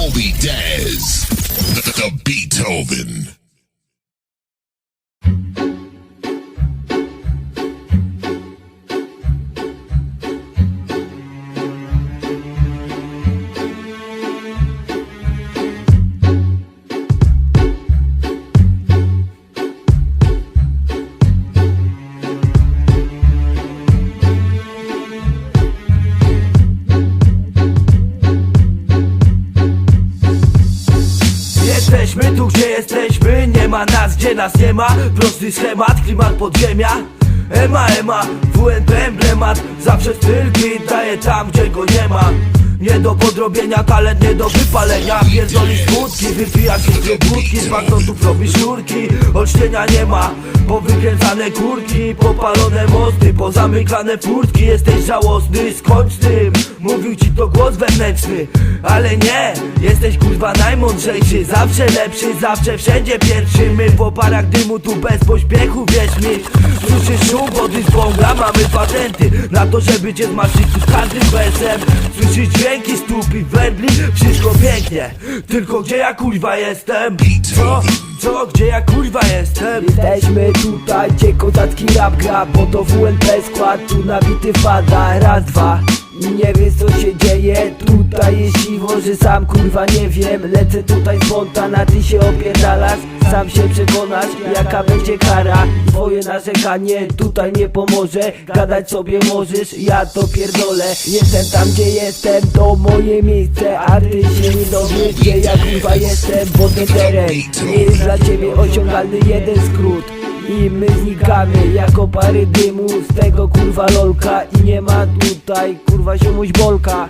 Colby the Beethoven. Jesteśmy tu gdzie jesteśmy, nie ma nas gdzie nas nie ma. Prosty schemat, klimat podziemia. Ema, ema, WNP emblemat. Zawsze styl beat daje tam gdzie go nie ma. Nie do podrobienia, talent nie do wypalenia. Pierdoli skutki, wypija się budki Z banknotów robi szurki Olśnienia nie ma. Powykręcane kurki, popalone mosty Pozamykane furtki. Jesteś żałosny, skończ z tym Mówił ci to głos wewnętrzny. Ale nie, jesteś kurwa najmądrzejszy. Zawsze lepszy, zawsze wszędzie pierwszy. My po parach dymu tu bez pośpiechu Wierz mi, słyszysz szum wody z bonga Mamy patenty na to, żeby cię zmarszczyć z każdym wersem Słyszysz dźwięki stupi, werbli Wszystko pięknie, tylko gdzie ja kurwa jestem? Co? Co? Gdzie ja kurwa jestem? Jesteśmy tutaj, gdzie kozacki rap gra. Bo to WNP skład, tu nabity wpada. Raz, dwa i nie wiesz co się dzieje. Tutaj jest siwo, że sam kurwa nie wiem. Lecę tutaj spontana, ty się opierdalasz Sam się przekonasz, jaka będzie kara. Twoje narzekanie tutaj nie pomoże Gadać sobie możesz, ja to pierdolę. Jestem tam gdzie jestem, to moje miejsce A ty się nie dowiesz, gdzie ja kurwa jestem. Bo ten teren nie jest dla ciebie osiągalny jeden skrót i my znikamy jako pary dymu. Z tego kurwa lolka I nie ma tutaj kurwa ziomuś bolka